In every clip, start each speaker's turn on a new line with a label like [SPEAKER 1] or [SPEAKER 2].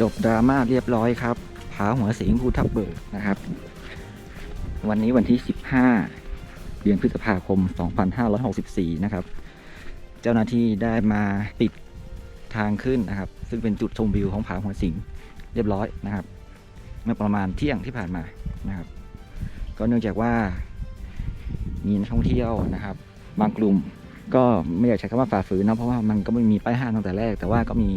[SPEAKER 1] จบดราม่าเรียบร้อยครับผาหัวสิงภูทับเบิกนะครับ วันนี้วันที่ 15 เดือนพฤษภาคม 2564 นะครับ เจ้าหน้าที่ได้มาปิดทางขึ้นนะครับ ซึ่งเป็นจุดชมวิวของผาหัวสิงเรียบร้อยนะครับ เมื่อประมาณเที่ยงที่ผ่านมานะครับ ก็เนื่องจากว่ามีนักท่องเที่ยวนะครับ บางกลุ่มก็ไม่อยากใช้คำว่าฝ่าฝืนนะเพราะว่ามันก็ไม่มีป้ายห้ามตั้งแต่แรก แต่ว่าก็มี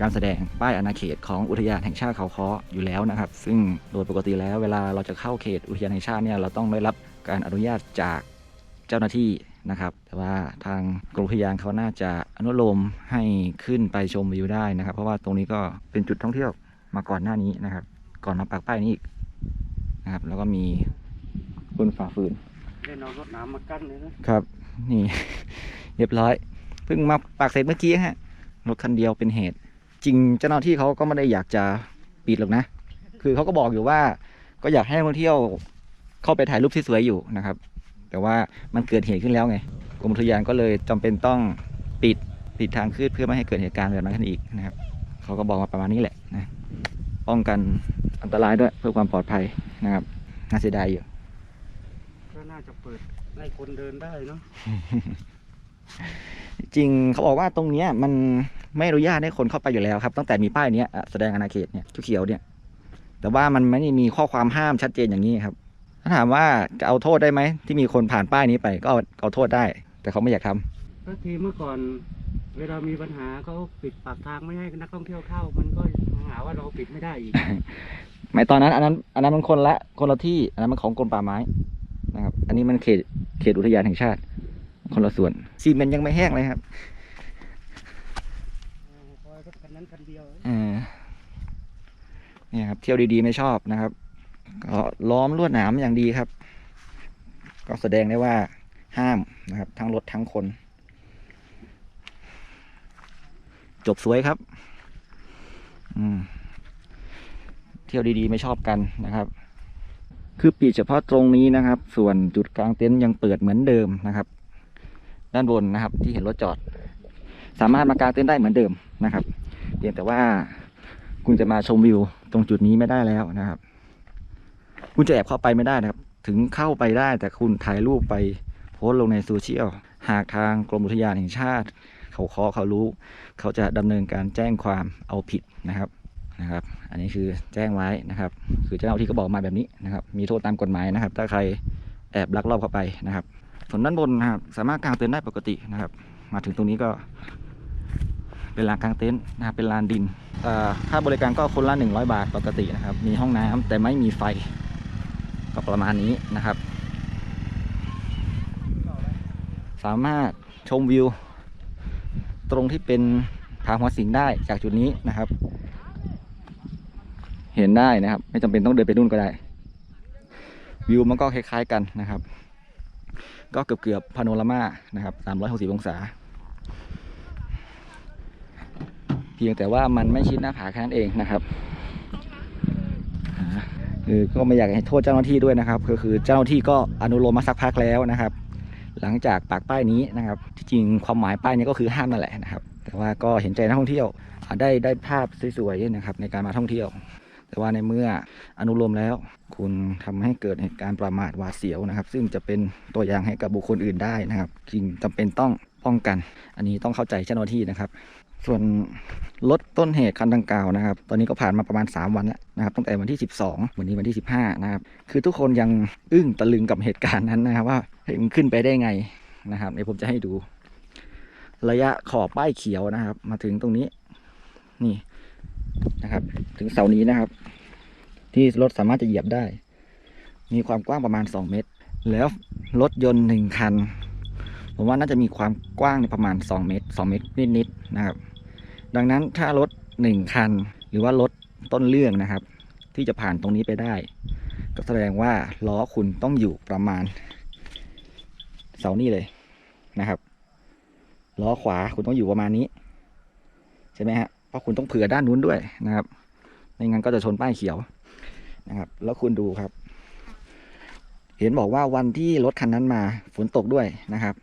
[SPEAKER 1] การแสดงป้ายอาณาเขตของอุทยานแห่งชาติเขาค้ออยู่แล้วนะครับ ซึ่งโดยปกติแล้วเวลาเราจะเข้าเขตอุทยานแห่งชาติเนี่ยเราต้องได้รับการอนุญาตจากเจ้าหน้าที่นะครับ แต่ว่าทางกรมอุทยานเขาน่าจะอนุโลมให้ขึ้นไปชมวิวได้นะครับ เพราะว่าตรงนี้ก็เป็นจุดท่องเที่ยวมาก่อนหน้านี้นะครับ ก่อนมาปักป้ายนี้อีกนะครับ แล้วก็มีคนฝ่าฝืน
[SPEAKER 2] เล่นเอารถน้ำมากั้นเลยนะครับ
[SPEAKER 1] นี่ เรียบร้อย เพิ่งมาปากเสร็จเมื่อกี้ฮะรถคันเดียวเป็นเหตุ จริงเจ้าหน้าที่เขาก็ไม่ได้อยากจะปิดหรอกนะ คือเขาก็บอกอยู่ว่า ก็อยากให้นักท่องเที่ยวเข้าไปถ่ายรูปที่สวยอยู่นะครับ แต่ว่ามันเกิดเหตุขึ้นแล้วไงกรมอุทยานก็เลยจำเป็นต้องปิดปิดทางขึ้นเพื่อไม่ให้เกิดเหตุการณ์แบบนั้นขึ้นอีกนะครับเขาก็บอกมาประมาณนี้แหละนะป้องกันอันตรายด้วยเพื่อความปลอดภัยนะครับน่าเสียดายอยู่
[SPEAKER 2] ก็น่าจะเปิดให้คนเดินได้เนาะ
[SPEAKER 1] จริงเขาบอกว่าตรงเนี้ยมันไม่อนุญาตให้คนเข้าไปอยู่แล้วครับ ตั้งแต่มีป้ายเนี้ยอะแสดงอาณาเขตเนี่ยเขียวๆเนี่ย แต่ว่ามันไม่ได้มีข้อความห้ามชัดเจนอย่างนี้ครับ ถ้าถามว่าจะเอาโทษได้ไหมที่มีคนผ่านป้ายนี้ไปก็เอาเอาโทษได้ แต่เขาไม่อยากทำ
[SPEAKER 2] ก็ทีเมื่อก่อนเวลามีปัญหาเขาปิดปากทางไม่ให้นักท่องเที่ยวเข้า มันก็หาว่าเราปิดไม่ได้อีก
[SPEAKER 1] ไม่ตอนนั้นอันนั้นอันนั้นมันคนละคนละที่อันนั้นมันของกรมป่าไม้นะครับ อันนี้มันเขตเขตอุทยานแห่งชาติ คนละส่วนซีเมนต์ยังไม่แห้งเลยครับ
[SPEAKER 2] คอยรถคันนั้นคันเดียว
[SPEAKER 1] เออเนี่ยครับ เที่ยวดีๆไม่ชอบนะครับ ก็ล้อมลวดหนามอย่างดีครับ ก็แสดงได้ว่าห้ามนะครับ ทั้งรถทั้งคน จบสวยครับอืมเที่ยวดีๆไม่ชอบกันนะครับ คือปิดเฉพาะตรงนี้นะครับ ส่วนจุดกลางเต็นท์ยังเปิดเหมือนเดิมนะครับ ด้านบนนะครับ ที่เห็นรถจอด สามารถมากางเต็นท์ได้เหมือนเดิมนะครับ เพียงแต่ว่าคุณจะมาชมวิวตรงจุดนี้ไม่ได้แล้วนะครับ คุณจะแอบเข้าไปไม่ได้นะครับ ถึงเข้าไปได้แต่คุณถ่ายรูปไปโพสต์ลงในโซเชียลหากทางกรมอุทยานแห่งชาติ เขาขอเขารู้ เขาจะดำเนินการแจ้งความเอาผิดนะครับนะครับ อันนี้คือแจ้งไว้นะครับ คือเจ้าหน้าที่ก็บอกมาแบบนี้นะครับ มีโทษตามกฎหมายนะครับ ถ้าใครแอบลักลอบเข้าไปนะครับ ส่วนด้านบนนะครับ สามารถกางเต็นท์ได้ปกตินะครับ มาถึงตรงนี้ก็เป็นลานกางเต็นท์นะครับเป็นลานดินเอ่ค่าบริการก็คนละ 100 บาทปกตินะครับ มีห้องน้ำแต่ไม่มีไฟก็ประมาณนี้นะครับ สามารถชมวิว ตรงที่เป็นทางหัวสิงได้จากจุดนี้นะครับ เห็นได้นะครับ ไม่จำเป็นต้องเดินไปนู่นก็ได้ วิวมันก็คล้าย ๆ กันนะครับ ก็เกือบเกือบพาโนรามานะครับ360 องศา เพียงแต่ว่ามันไม่ชิดหน้าผาแค่นั้นเองนะครับคือก็ไม่อยากให้โทษเจ้าหน้าที่ด้วยนะครับก็คือเจ้าหน้าที่ก็อนุโลมมาสักพักแล้วนะครับ หลังจากปากป้ายนี้นะครับที่จริงความหมายป้ายนี้ก็คือห้ามนั่นแหละนะครับ แต่ว่าก็เห็นใจนักท่องเที่ยวได้ได้ภาพสวยๆนะครับในการมาท่องเที่ยว แต่ว่าในเมื่ออนุโลมแล้ว คุณทำให้เกิดเหตุการณ์ประมาทหวาดเสียวนะครับ ซึ่งจะเป็นตัวอย่างให้กับบุคคลอื่นได้นะครับจึงจำเป็นต้องป้องกัน อันนี้ต้องเข้าใจเจ้าหน้าที่นะครับ ส่วนรถต้นเหตุคันดังกล่าวนะครับ ตอนนี้ก็ผ่านมาประมาณ 3 วันแล้วนะครับ ตั้งแต่วันที่ 12 วันนี้วันที่ 15 นะครับ คือทุกคนยังอึ้งตะลึงกับเหตุการณ์นั้นนะครับว่าเฮ้ยมันขึ้นไปได้ไงนะครับเดี๋ยวผมจะให้ดู ระยะขอบป้ายเขียวนะครับ มาถึงตรงนี้ นี่ นะครับ ถึงเสานี้นะครับ ที่รถสามารถจะเหยียบได้ มีความกว้างประมาณ 2 เมตร แล้วรถยนต์หนึ่งคัน ผมว่าน่าจะมีความกว้างในประมาณ 2 เมตร 2 เมตรนิดๆนะครับ ดังนั้นถ้ารถ1คัน หรือว่ารถต้นเรื่องนะครับ ที่จะผ่านตรงนี้ไปได้ ก็แสดงว่าล้อคุณต้องอยู่ประมาณ เสานี่เลยนะครับล้อขวาคุณต้องอยู่ประมาณนี้ ใช่ไหมฮะ ราะคุณต้องเผื่อด้านนู้นด้วยนะครับไม่งั้นก็จะชนป้ายเขียวนะครับ แล้วคุณดูครับ เห็นบอกว่าวันที่รถคันนั้นมาฝนตกด้วยนะครับ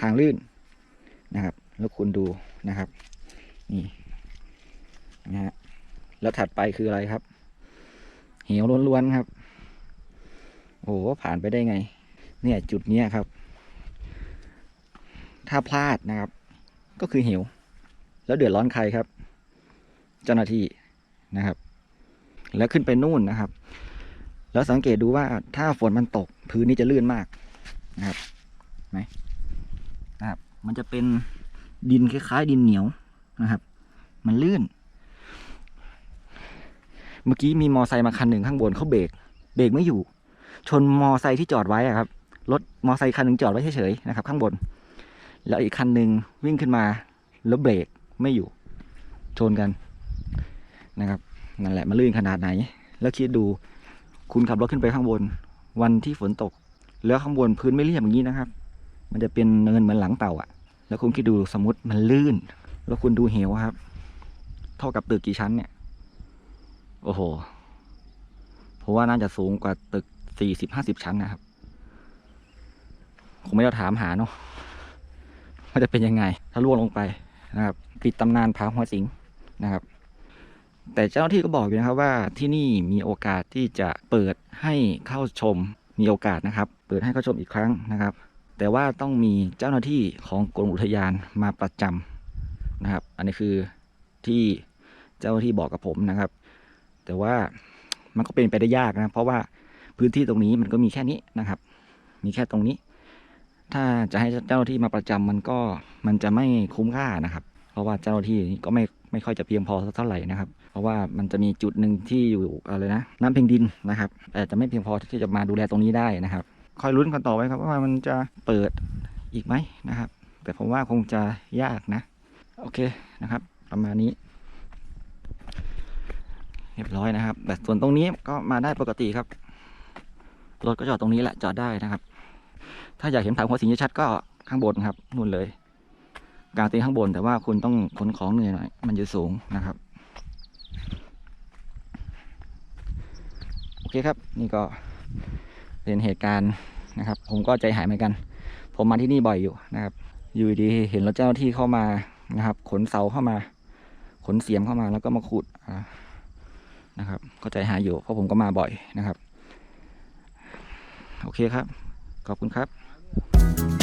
[SPEAKER 1] ทางลื่นนะครับ แล้วคุณดูนะครับนี่นะฮะแล้วถัดไปคืออะไรครับ เหวล้วนๆครับโอ้โหผ่านไปได้ไง เนี่ยจุดเนี้ยครับ ถ้าพลาดนะครับ ก็คือเหวแล้วเดือดร้อนใครครับ เจ้าหน้าที่นะครับ แล้วขึ้นไปนู่นนะครับ แล้วสังเกตดูว่าถ้าฝนมันตกพื้นนี่จะลื่นมากนะครับไหมนะครับ มันจะเป็นดินคล้ายๆ ดินเหนียวนะครับ มันลื่น เมื่อกี้มีมอไซค์มาคันหนึ่งข้างบนเขาเบรกเบรกไม่อยู่ ชนมอไซค์ที่จอดไว้อะครับรถมอไซค์คันหนึ่งจอดไว้เฉยๆนะครับ ข้างบน แล้วอีกคันหนึ่งวิ่งขึ้นมาแล้วเบรกไม่อยู่ ชนกัน นะครับนั่นแหละมันลื่นขนาดไหน แล้วคิดดูคุณขับรถขึ้นไปข้างบน วันที่ฝนตก แล้วข้างบนพื้นไม่เรียบอย่างนี้นะครับ มันจะเป็นเนินเหมือนหลังเต่าอะแล้วคุณคิดดูสมมติมันลื่น แล้วคุณดูเหวครับ เท่ากับตึกกี่ชั้นเนี่ย โอ้โหเพราะว่าน่าจะสูงกว่าตึกสี่สิบห้าสิบชั้นนะครับคงไม่ต้องถามหาเนาะว่าจะเป็นยังไง ถ้าล่วงลงไปนะครับปิดตำนานผาหัวสิงนะครับ แต่เจ้าหน้าที่ก็บอกอยู่นะครับว่าที่นี่มีโอกาสที่จะเปิดให้เข้าชมมีโอกาสนะครับ เปิดให้เข้าชมอีกครั้งนะครับ แต่ว่าต้องมีเจ้าหน้าที่ของกรมอุทยานมาประจำนะครับ อันนี้คือที่เจ้าหน้าที่บอกกับผมนะครับ แต่ว่ามันก็เป็นไปได้ยากนะเพราะว่าพื้นที่ตรงนี้มันก็มีแค่นี้นะครับ มีแค่ตรงนี้ ถ้าจะให้เจ้าหน้าที่มาประจำมันก็มันจะไม่คุ้มค่านะครับ เพราะว่าเจ้าหน้าที่นี่ก็ไม่ไม่ค่อยจะเพียงพอสักเท่าไหร่นะครับ ราะว่ามันจะมีจุดหนึ่งที่อยู่อะไรนะน้ำเพียงดินนะครับแต่จะไม่เพียงพอที่จะมาดูแลตรงนี้ได้นะครับ คอยลุ้นกันต่อไปครับว่ามันจะเปิดอีกไหมนะครับ แต่ผมว่าคงจะยากนะ โอเคนะครับ ประมาณนี้ เรียบร้อยนะครับ แต่ส่วนตรงนี้ก็มาได้ปกติครับรถก็จอดตรงนี้แหละจอดได้นะครับ ถ้าอยากเห็นผาหัวสิงชัดก็ข้างบนครับนู่นเลย กลางต็นข้างบนแต่ว่าคุณต้องขนของเหนื่อยหน่อยมันจะสูงนะครับ อเคครับ นี่ก็เป็นเหตุการณ์นะครับ ผมก็ใจหายเหมือนกัน ผมมาที่นี่บ่อยอยู่นะครับ อยู่ดีเห็นรถเจ้าหน้าที่เข้ามานะครับ ขนเสาเข้ามา ขนเสียมเข้ามาแล้วก็มาขุดนะครับ ก็ใจหายอยู่เพราะผมก็มาบ่อยนะครับ โอเคครับ ขอบคุณครับ